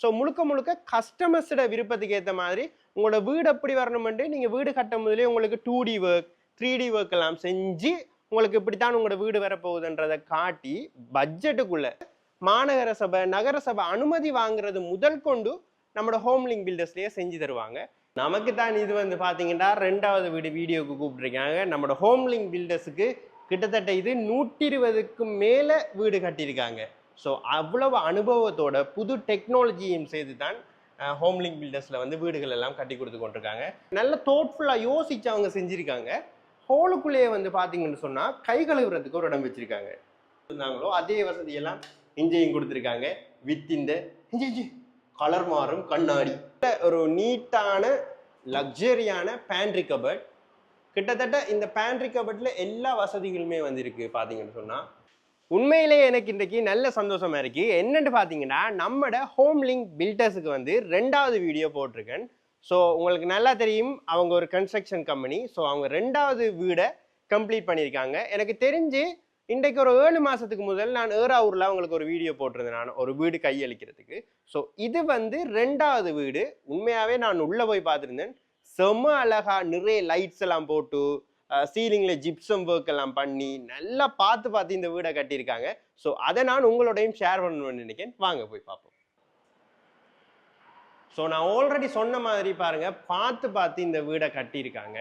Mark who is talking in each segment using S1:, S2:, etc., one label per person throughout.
S1: So முழுக்க முழுக்க கஸ்டமர்ஸோட விருப்பத்துக்கு ஏற்ற மாதிரி உங்களோட வீடு எப்படி வரணுமெண்டு நீங்கள் வீடு கட்டும் முதலே உங்களுக்கு two D work three D work எல்லாம் செஞ்சு உங்களுக்கு இப்படித்தான் உங்களோட வீடு வரப்போகுதுன்றதை காட்டி பட்ஜெட்டுக்குள்ளே மாநகர சபை நகர சபை அனுமதி வாங்குறது முதல் கொண்டு நம்மளோட ஹோம்லிங் பில்டர்ஸ்லேயே செஞ்சு தருவாங்க. நமக்கு தான் இது வந்து பார்த்தீங்கன்னா ரெண்டாவது வீடு வீடியோக்கு கூப்பிட்டுருக்காங்க. நம்மளோட ஹோம்லிங் பில்டர்ஸுக்கு கிட்டத்தட்ட இது நூற்றி இருபதுக்கும் மேலே வீடு கட்டியிருக்காங்க. ஸோ அவ்வளவு அனுபவத்தோட புது டெக்னாலஜியும் செய்து தான் ஹோம்லிங் பில்டர்ஸில் வந்து வீடுகள் எல்லாம் கட்டி கொடுத்து கொண்டிருக்காங்க. நல்ல தோட்ஃபுல்லாக யோசிச்சு அவங்க செஞ்சுருக்காங்க. ஹோலுக்குள்ளேயே வந்து பார்த்தீங்கன்னு சொன்னால் கை கழுவுறதுக்கு ஒரு இடம் வச்சுருக்காங்க. இருந்தாங்களோ அதே வசதியெல்லாம் இஞ்சியும் கொடுத்துருக்காங்க. வித் இந்த இஞ்சி கலர் மாறும் கண்ணாடி. ஒரு நீட்டான லக்ஸரியான பேண்ட்ரி கபர்ட் கிட்டத்தட்ட இந்த பேண்ட்ரி கபர்ட்ல எல்லா வசதிகளுமே வந்திருக்கு பார்த்தீங்கன்னு சொன்னால் உண்மையிலேயே எனக்கு இன்றைக்கு நல்ல சந்தோஷமாக இருக்குது என்னென்னு பார்த்தீங்கன்னா நம்மட ஹோம் லிங்க் பில்டர்ஸுக்கு வந்து ரெண்டாவது வீடியோ போட்டிருக்கேன். ஸோ உங்களுக்கு நல்லா தெரியும் அவங்க ஒரு கன்ஸ்ட்ரக்ஷன் கம்பெனி ஸோ அவங்க ரெண்டாவது வீடை கம்ப்ளீட் பண்ணியிருக்காங்க. எனக்கு தெரிஞ்சு இன்றைக்கு ஒரு ஏழு மாதத்துக்கு முதல் நான் ஏறாவூரில் அவங்களுக்கு ஒரு வீடியோ போட்டிருந்தேன் நான் ஒரு வீடு கையளிக்கிறதுக்கு. ஸோ இது வந்து ரெண்டாவது வீடு. உண்மையாகவே நான் உள்ளே போய் பார்த்துருந்தேன். செம அழகா நிறைய லைட்ஸ் எல்லாம் போட்டு சீலிங்கில் ஜிப்சம் ஒர்க் எல்லாம் பண்ணி நல்லா பார்த்து பார்த்து இந்த வீடை கட்டியிருக்காங்க. ஸோ அதை நான் உங்களோடையும் ஷேர் பண்ணணும்னு நினைக்கிறேன். வாங்க போய் பார்ப்போம். ஸோ நான் ஆல்ரெடி சொன்ன மாதிரி பாருங்க பார்த்து பார்த்து இந்த வீடை கட்டியிருக்காங்க.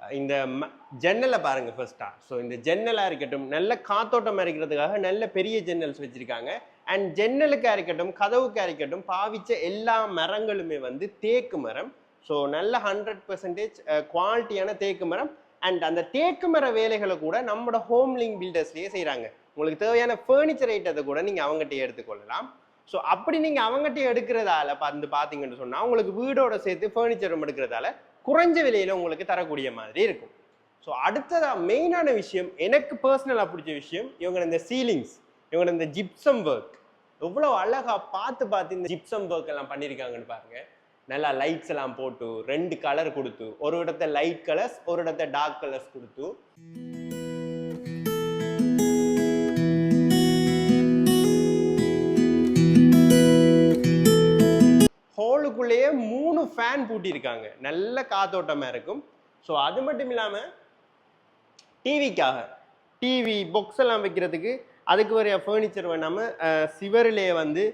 S1: இந்த ம- ஜன்னலை பாருங்க ஃபர்ஸ்டா ஸோ இந்த ஜன்னலாக இருக்கட்டும் நல்ல காத்தோட்டமாக இருக்கிறதுக்காக நல்ல பெரிய ஜன்னல்ஸ் வச்சிருக்காங்க. அண்ட் ஜன்னலுக்காக இருக்கட்டும் கதவுக்காக இருக்கட்டும் பாவிச்ச எல்லா மரங்களுமே வந்து தேக்கு மரம். ஸோ நல்ல ஹண்ட்ரட் பர்சன்டேஜ் குவாலிட்டியான தேக்கு மரம். அண்ட் அந்த தேக்கு மர வேலைகளை கூட நம்மளோட ஹோம்லிங் பில்டர்ஸ்லேயே செய்கிறாங்க உங்களுக்கு தேவையான ஃபர்னிச்சர் ஐட்டத்தை கூட நீங்கள் அவங்ககிட்ட எடுத்துக்கொள்ளலாம். ஸோ அப்படி நீங்கள் அவங்ககிட்ட எடுக்கிறதால வந்து பார்த்தீங்கன்னு சொன்னால் உங்களுக்கு வீடோட சேர்த்து ஃபர்னிச்சரும் எடுக்கிறதால குறைஞ்ச விலையில் உங்களுக்கு தரக்கூடிய மாதிரி இருக்கும். ஸோ அடுத்ததாக மெயினான விஷயம் எனக்கு பர்சனலாக பிடிச்ச விஷயம் இவங்க இந்த சீலிங்ஸ் இவங்க இந்த ஜிப்சம் ஒர்க் எவ்வளோ அழகா பார்த்து பார்த்து இந்த ஜிப்சம் ஒர்க் எல்லாம் பண்ணியிருக்காங்கன்னு பாருங்க. நல்லா லைட்ஸ் எல்லாம் போட்டு ரெண்டு கலர் கொடுத்து ஒரு இடத்த லைட் கலர்ஸ் ஒரு இடத்த டார்க் கலர்ஸ் கொடுத்து. ஹோலுக்குள்ளேயே மூணு ஃபேன் பூட்டியிருக்காங்க. நல்ல காத்தோட்டமாக இருக்கும். ஸோ அது மட்டும் இல்லாமல் டிவிக்காக டிவி பொக்ஸ் எல்லாம் வைக்கிறதுக்கு அதுக்கு வரைய ஃபர்னிச்சர் வேணாமல் சிவரிலேயே வந்து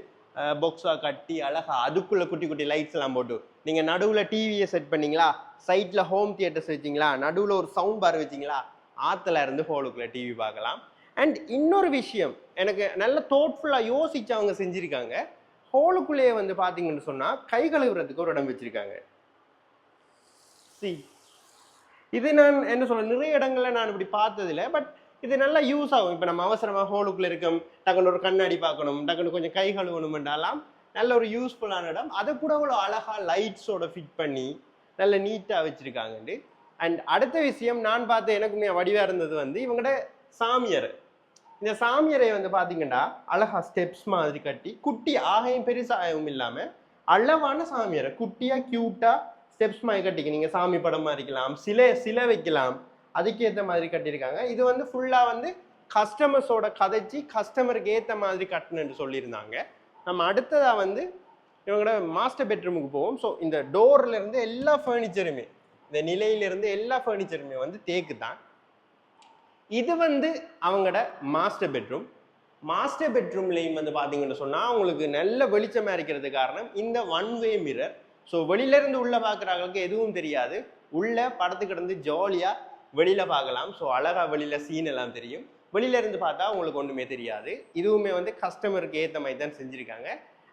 S1: பொக்ஸாக கட்டி அழகா அதுக்குள்ளே குட்டி குட்டி லைட்ஸ் எல்லாம் போட்டு நீங்கள் நடுவில் டிவியை செட் பண்ணிங்களா? சைட்டில் ஹோம் தியேட்டர்ஸ் வச்சிங்களா? நடுவில் ஒரு சவுண்ட் பார் வச்சீங்களா? ஆற்றுல இருந்து ஹோலுக்குள்ளே டிவி பார்க்கலாம். அண்ட் இன்னொரு விஷயம் எனக்கு நல்ல தோட்ஃபுல்லாக யோசிச்சு அவங்க செஞ்சுருக்காங்க. ஹோலுக்குள்ளேயே வந்து பார்த்தீங்கன்னு சொன்னால் கை கழுவுறதுக்கு ஒரு இடம் வச்சுருக்காங்க. சி இது நான் என்ன சொல்ல நிறைய இடங்களில் நான் இப்படி பார்த்ததில்ல பட் இது நல்லா யூஸ் ஆகும். இப்போ நம்ம அவசரமாக ஹோலுக்குள்ள இருக்கோம். டக்குன்னு ஒரு கண்ணாடி பார்க்கணும். டக்குன்னு கொஞ்சம் கை கழுவணும்ன்றாலாம் நல்ல ஒரு யூஸ்ஃபுல்லான இடம். அதை கூட அவ்வளோ அழகாக லைட்ஸோட ஃபிட் பண்ணி நல்ல நீட்டாக வச்சுருக்காங்கண்டு அண்ட் அடுத்த விஷயம் நான் பார்த்த எனக்கு வடிவாக இருந்தது வந்து இவங்கள்ட சாமியார். இந்த சாமியரை வந்து பார்த்தீங்கன்னா அழகா ஸ்டெப்ஸ் மாதிரி கட்டி குட்டி ஆகையும் பெருசாகவும் இல்லாமல் அளவான சாமியரை. குட்டியாக க்யூட்டாக ஸ்டெப்ஸ் மாதிரி கட்டிக்க. நீங்கள் சாமி படம் இருக்கலாம். சிலை சிலை வைக்கலாம். அதுக்கேற்ற மாதிரி கட்டியிருக்காங்க. இது வந்து ஃபுல்லாக வந்து கஸ்டமர்ஸோட கதைச்சி கஸ்டமருக்கு ஏற்ற மாதிரி கட்டணுன்னு சொல்லியிருந்தாங்க. நம்ம அடுத்ததாக வந்து இவங்களோட மாஸ்டர் பெட்ரூமுக்கு போவோம். ஸோ இந்த டோர்லேருந்து எல்லா ஃபர்னிச்சருமே இந்த நிலையிலிருந்து எல்லா ஃபர்னிச்சருமே வந்து தேக்கு தான் இது வந்து அவங்களோட மாஸ்டர் பெட்ரூம் மாஸ்டர் பெட்ரூம்லையும் வந்து பார்த்தீங்கன்னு சொன்னால் அவங்களுக்கு நல்ல வெளிச்சமாக இருக்கிறது காரணம் இந்த ஒன் வே மிரர் ஸோ வெளியிலேருந்து உள்ளே பார்க்குறவங்களுக்கு எதுவும் தெரியாது. உள்ளே படத்துக்கு ஜாலியாக வெளியில் பார்க்கலாம். ஸோ அழகாக வெளியில் சீன் எல்லாம் தெரியும். வெளியில இருந்து பார்த்தா உங்களுக்கு ஒன்றுமே தெரியாது. இதுவுமே வந்து கஸ்டமருக்கு ஏற்ற மாதிரி தான் செஞ்சுருக்காங்க.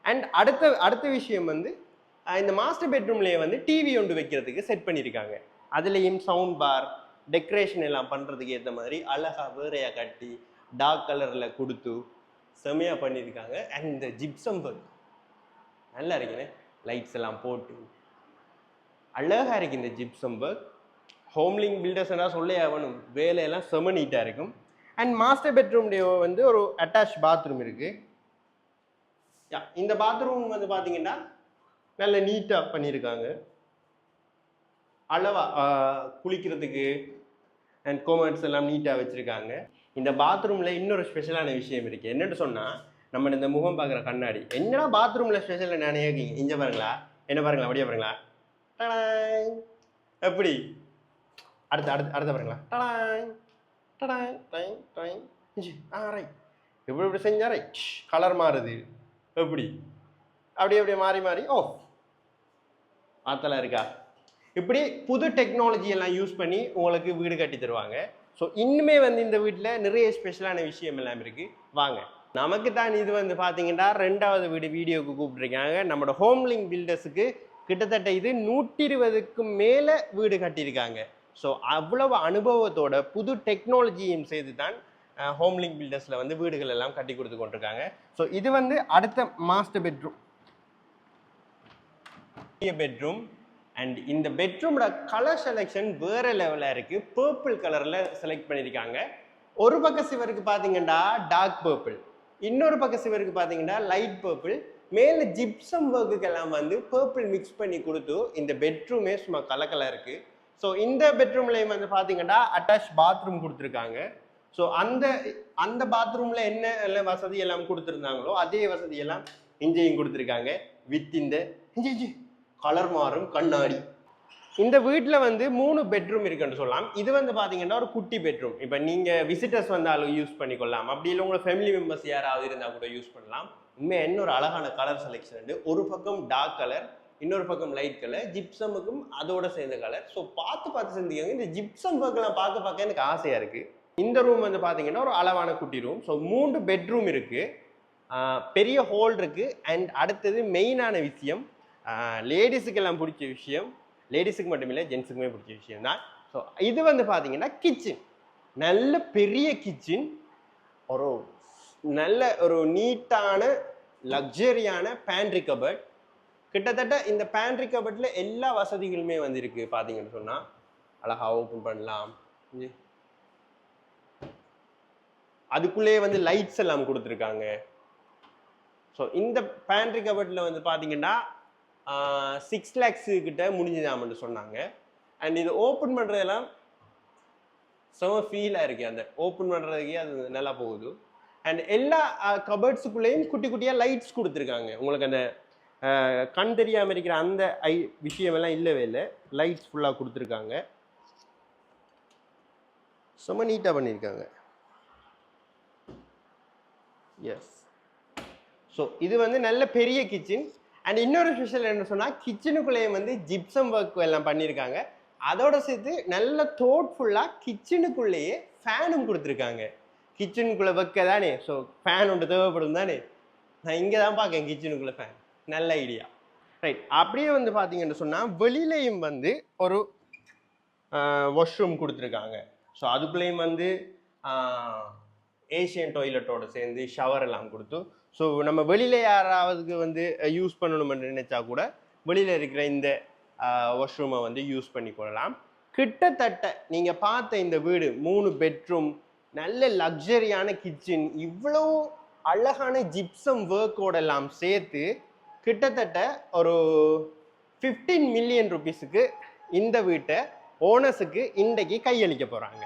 S1: அண்ட் அடுத்த அடுத்த விஷயம் வந்து இந்த மாஸ்டர் பெட்ரூம்லேயே வந்து டிவி ஒன்று வைக்கிறதுக்கு செட் பண்ணியிருக்காங்க அதுலேயும் சவுண்ட் பார் டெக்கரேஷன் எல்லாம் பண்ணுறதுக்கு ஏற்ற மாதிரி அழகாக வேறையாக கட்டி டார்க் கலரில் கொடுத்து செமையாக பண்ணியிருக்காங்க அண்ட் இந்த ஜிப்சம் ஒர்க் நல்லா இருக்குண்ணே லைட்ஸ் எல்லாம் போட்டு. அழகா இருக்கு இந்த ஜிப்சம் ஒர்க் ஹோம்லிங் பில்டர்ஸ்னா சொல்லே ஆகணும். வேலையெல்லாம் செம நீட்டாக இருக்கும் அண்ட் மாஸ்டர் பெட்ரூம்லேயே வந்து ஒரு அட்டாச் பாத்ரூம் இருக்குது இந்த பாத்ரூம் வந்து பார்த்தீங்கன்னா நல்ல நீட்டாக பண்ணியிருக்காங்க அளவா குளிக்கிறதுக்கு அண்ட் கோமர்ஸ் எல்லாம் நீட்டாக வச்சுருக்காங்க. இந்த பாத்ரூமில் இன்னொரு ஸ்பெஷலான விஷயம் இருக்குது என்னென்னு சொன்னால் நம்ம இந்த முகம் பார்க்குற கண்ணாடி. என்னடா பாத்ரூமில் ஸ்பெஷல் நான் இங்கே பாருங்களா. என்ன பாருங்களா? அப்படியே பாருங்களா. எப்படி? அடுத்து அடுத்து அடுத்த பாருங்களா டடாய் டடாய் டை டை ஜி ஆ இப்படி இப்படி செஞ்சா கலர் மாறுது. எப்படி? அப்படியே அப்படியே மாறி மாறி ஓ ஆத்தலாம் இருக்கா? இப்படி புது டெக்னாலஜி எல்லாம் யூஸ் பண்ணி உங்களுக்கு வீடு கட்டி தருவாங்க. ஸோ இன்னுமே வந்து இந்த வீட்டில் நிறைய ஸ்பெஷலான விஷயம் எல்லாம் இருக்கு. வாங்க. நமக்கு தான் இது வந்து பார்த்தீங்கன்னா ரெண்டாவது வீடு வீடியோவுக்கு கூப்பிட்டுருக்காங்க. நம்மளோட ஹோம்லிங் பில்டர்ஸுக்கு கிட்டத்தட்ட இது நூற்றி இருபதுக்கும் மேலே வீடு கட்டியிருக்காங்க. ஸோ அவ்வளவு அனுபவத்தோட புது டெக்னாலஜியும் செய்து தான் ஹோம்லிங் பில்டர்ஸில் வந்து வீடுகள் எல்லாம் கட்டி கொடுத்து கொண்டிருக்காங்க. ஸோ இது வந்து அடுத்த மாஸ்டர் பெட்ரூம் பெட்ரூம் அண்ட் இந்த பெட்ரூமோட கலர் செலெக்ஷன் வேற லெவலில் இருக்குது பர்பிள் கலரில் செலக்ட் பண்ணியிருக்காங்க. ஒரு பக்க சிவருக்கு பார்த்தீங்கன்னா டார்க் பர்பிள் இன்னொரு பக்க சிவருக்கு பார்த்தீங்கன்னா லைட் பர்பிள் மேலே ஜிப்சம் ஒர்க்குக்கெல்லாம் வந்து பர்பிள் மிக்ஸ் பண்ணி கொடுத்து இந்த பெட்ரூமே சும்மா கலக்கலாக இருக்குது ஸோ இந்த பெட்ரூம்லேயும் வந்து பார்த்தீங்கன்னா அட்டாச் பாத்ரூம் கொடுத்துருக்காங்க. ஸோ அந்த அந்த பாத்ரூமில் என்ன எல்லாம் வசதி எல்லாம் கொடுத்துருந்தாங்களோ அதே வசதி எல்லாம் இங்கேயும் கொடுத்துருக்காங்க. வித் இந்த இஞ்சி கலர் மாறும் கண்ணாடி. இந்த வீட்டில் வந்து மூணு பெட்ரூம் இருக்குன்னு சொல்லலாம். இது வந்து பார்த்தீங்கன்னா ஒரு குட்டி பெட்ரூம் இப்போ நீங்கள் விசிட்டர்ஸ் வந்தாலும் யூஸ் பண்ணிக்கொள்ளலாம். அப்படி இல்லை உங்களோட ஃபேமிலி மெம்பர்ஸ் யாராவது இருந்தால் கூட யூஸ் பண்ணலாம். உண்மையாக என்ன ஒரு அழகான கலர் செலெக்ஷன் ஒரு பக்கம் டார்க் கலர் இன்னொரு பக்கம் லைட் கலர் ஜிப்சமுக்கும் அதோட சேர்ந்த கலர் ஸோ பார்த்து பார்த்து செஞ்சுக்கோங்க இந்த ஜிப்சம் ஒர்க்கெல்லாம் பார்க்க பார்க்க எனக்கு ஆசையாக இருக்குது இந்த ரூம் வந்து பார்த்தீங்கன்னா ஒரு அளவான குட்டி ரூம் ஸோ மூன்று பெட்ரூம் இருக்குது பெரிய ஹோல் இருக்குது அண்ட் அடுத்தது மெயினான விஷயம் லேடிஸுக்கெல்லாம் பிடிச்ச விஷயம் லேடிஸுக்கு மட்டும் இல்லை ஜென்ஸுக்குமே பிடிச்ச விஷயம் தான். ஸோ இது வந்து பார்த்தீங்கன்னா கிச்சன் நல்ல பெரிய கிச்சன் ஒரு நல்ல ஒரு நீட்டான லக்ஸரியான பேண்ட்ரி கபர்ட் கிட்டத்தட்ட இந்த பேண்ட்ரி கபட்டில் எல்லா வசதிகளுமே வந்துருக்கு பார்த்தீங்கன்னு சொன்னால் அழகாக ஓப்பன் பண்ணலாம். அதுக்குள்ளேயே வந்து லைட்ஸ் எல்லாம் கொடுத்துருக்காங்க. ஸோ இந்த பேண்ட்ரி கபட்டில் வந்து பார்த்தீங்கன்னா சிக்ஸ் லேக்ஸு கிட்ட முடிஞ்சுதாமன்னு சொன்னாங்க. அண்ட் இது ஓப்பன் பண்ணுறதெல்லாம் செம ஃபீலாக இருக்கு. அந்த ஓப்பன் பண்ணுறதுக்கே அது நல்லா போகுது. அண்ட் எல்லா கபர்ட்ஸுக்குள்ளேயும் குட்டி குட்டியாக லைட்ஸ் கொடுத்துருக்காங்க. உங்களுக்கு அந்த கண் தெரியாமல் இருக்கிற அந்த ஐ விஷயமெல்லாம் இல்லவே இல்லை. லைட்ஸ் ஃபுல்லாக கொடுத்துருக்காங்க. செம்ம நீட்டாக பண்ணியிருக்காங்க. எஸ் ஸோ இது வந்து நல்ல பெரிய கிச்சன் அண்ட் இன்னொரு ஸ்பெஷல் என்ன சொன்னால் கிச்சனுக்குள்ளேயே வந்து ஜிப்சம் ஒர்க் எல்லாம் பண்ணியிருக்காங்க. அதோட சேர்த்து நல்ல தோட்ஃபுல்லாக கிச்சனுக்குள்ளேயே ஃபேனும் கொடுத்துருக்காங்க. கிச்சனுக்குள்ளே வைக்க தானே. ஸோ ஃபேன் ஒன்று தேவைப்படும் தானே. நான் இங்கே தான் பார்க்கேன் கிச்சனுக்குள்ளே ஃபேன் நல்ல ஐடியா ரைட் அப்படியே வந்து பார்த்தீங்கன்னு சொன்னால் வெளியிலையும் வந்து ஒரு வாஷ்ரூம் கொடுத்துருக்காங்க. ஸோ அதுக்குள்ளேயும் வந்து ஏஷியன் டாய்லெட்டோட சேர்ந்து ஷவர் எல்லாம் கொடுத்து ஸோ நம்ம வெளியில யாராவதுக்கு வந்து யூஸ் பண்ணணும்னு நினச்சா கூட வெளியில் இருக்கிற இந்த வாஷ்ரூமை வந்து யூஸ் பண்ணி கொள்ளலாம். கிட்டத்தட்ட நீங்கள் பார்த்த இந்த வீடு மூணு பெட்ரூம் நல்ல லக்ஸரியான கிச்சன் இவ்வளோ அழகான ஜிப்சம் ஒர்க்கோடெல்லாம் சேர்த்து கிட்டத்தட்ட ஒரு ஃபிஃப்டீன் மில்லியன் ருபீஸுக்கு இந்த வீட்டை ஓனர்ஸுக்கு இன்றைக்கு கையளிக்க போகிறாங்க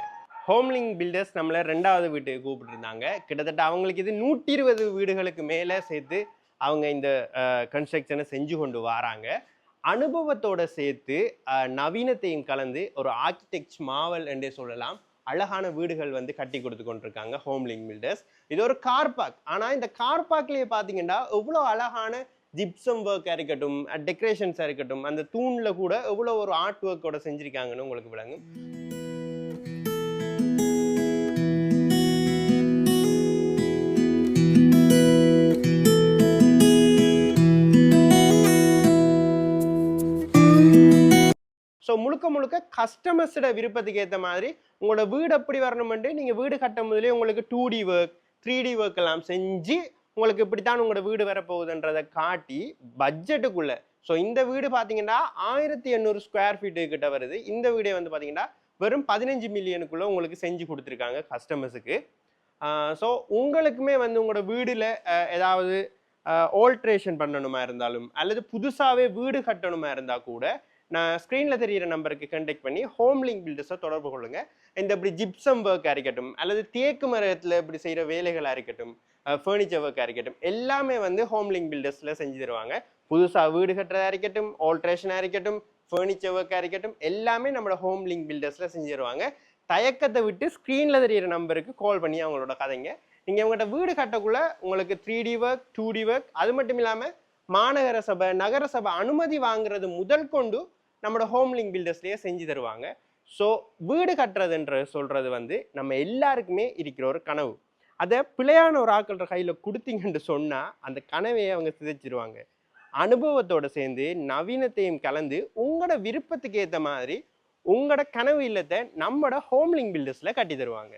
S1: ஹோம்லிங் பில்டர்ஸ் நம்மளை ரெண்டாவது வீட்டுக்கு கூப்பிட்டுருந்தாங்க. கிட்டத்தட்ட அவங்களுக்கு இது நூற்றி இருபது வீடுகளுக்கு மேலே சேர்த்து அவங்க இந்த கன்ஸ்ட்ரக்ஷனை செஞ்சு கொண்டு வராங்க. அனுபவத்தோட சேர்த்து நவீனத்தையும் கலந்து ஒரு ஆர்கிடெக்ட் மாவல் என்றே சொல்லலாம் அழகான வீடுகள் வந்து கட்டி கொடுத்து கொண்டிருக்காங்க ஹோம்லிங் பில்டர்ஸ் இது ஒரு கார் பார்க் ஆனால் இந்த கார் பார்க்லேயே பார்த்தீங்கன்னா எவ்வளோ அழகான ஜிப்சம் ஒர்க்காக இருக்கட்டும் டெக்கரேஷன்ஸாக இருக்கட்டும் அந்த தூணில் கூட எவ்வளோ ஒரு ஆர்ட் ஒர்க்கோட செஞ்சுருக்காங்கன்னு உங்களுக்கு விளங்கும்? ஸோ முழுக்க முழுக்க கஸ்டமர்ஸோட விருப்பத்துக்கு ஏற்ற மாதிரி உங்களோட வீடு எப்படி வரணுமெண்டு நீங்கள் வீடு கட்டும் முதலே உங்களுக்கு two D work three D work எல்லாம் செஞ்சு உங்களுக்கு இப்படித்தான் உங்களோட வீடு வரப்போகுதுன்றதை காட்டி பட்ஜெட்டுக்குள்ள ஸோ இந்த வீடு பார்த்தீங்கன்னா ஆயிரத்தி எண்ணூறு ஸ்கொயர் ஃபீட்டு கிட்ட வருது. இந்த வீடே வந்து பார்த்தீங்கன்னா வெறும் பதினஞ்சு மில்லியனுக்குள்ள உங்களுக்கு செஞ்சு கொடுத்துருக்காங்க கஸ்டமர்ஸுக்கு ஸோ உங்களுக்குமே வந்து உங்களோட வீடில் ஏதாவது ஆல்ட்ரேஷன் பண்ணணுமா இருந்தாலும் அல்லது புதுசாகவே வீடு கட்டணுமா இருந்தால் கூட நான் ஸ்க்ரீனில் தெரிகிற நம்பருக்கு கண்டெக்ட் பண்ணி ஹோம் லிங்க் பில்டர்ஸை தொடர்பு கொள்ளுங்கள் இந்த இப்படி ஜிப்சம் ஒர்க்காக இருக்கட்டும் அல்லது தேக்கு மரத்தில் இப்படி செய்கிற வேலைகளாக இருக்கட்டும் ஃபர்னிச்சர் ஒர்க்காக இருக்கட்டும் எல்லாமே வந்து ஹோம் லிங்க் பில்டர்ஸில் செஞ்சு தருவாங்க. புதுசாக வீடு கட்டுறதா இருக்கட்டும் ஆல்ட்ரேஷனாக இருக்கட்டும் ஃபர்னிச்சர் ஒர்க்காக இருக்கட்டும் எல்லாமே நம்மளோட ஹோம் லிங்க் பில்டர்ஸில் செஞ்சு தருவாங்க. தயக்கத்தை விட்டு ஸ்க்ரீனில் தெரியிற நம்பருக்கு கால் பண்ணி அவங்களோட கதைங்க. நீங்கள் உங்கள்கிட்ட வீடு கட்டக்குள்ள உங்களுக்கு three D work two D work அது மட்டும் இல்லாமல் மாநகர சபை நகர சபை அனுமதி வாங்குறது முதல் கொண்டு நம்மளோட ஹோம் லிங்க் பில்டர்ஸ்லேயே செஞ்சு தருவாங்க. ஸோ வீடு கட்டுறதுன்ற சொல்கிறது வந்து நம்ம எல்லாருக்குமே இருக்கிற ஒரு கனவு. அதை பிழையான ஒரு ஆக்கள்ற கையில் கொடுத்தீங்கன்னு சொன்னால் அந்த கனவையை அவங்க சிதைச்சிருவாங்க. அனுபவத்தோட சேர்ந்து நவீனத்தையும் கலந்து உங்களோட விருப்பத்துக்கு ஏற்ற மாதிரி உங்களோட கனவு இல்லத்தை நம்மளோட ஹோம்லிங் பில்டர்ஸில் கட்டி தருவாங்க.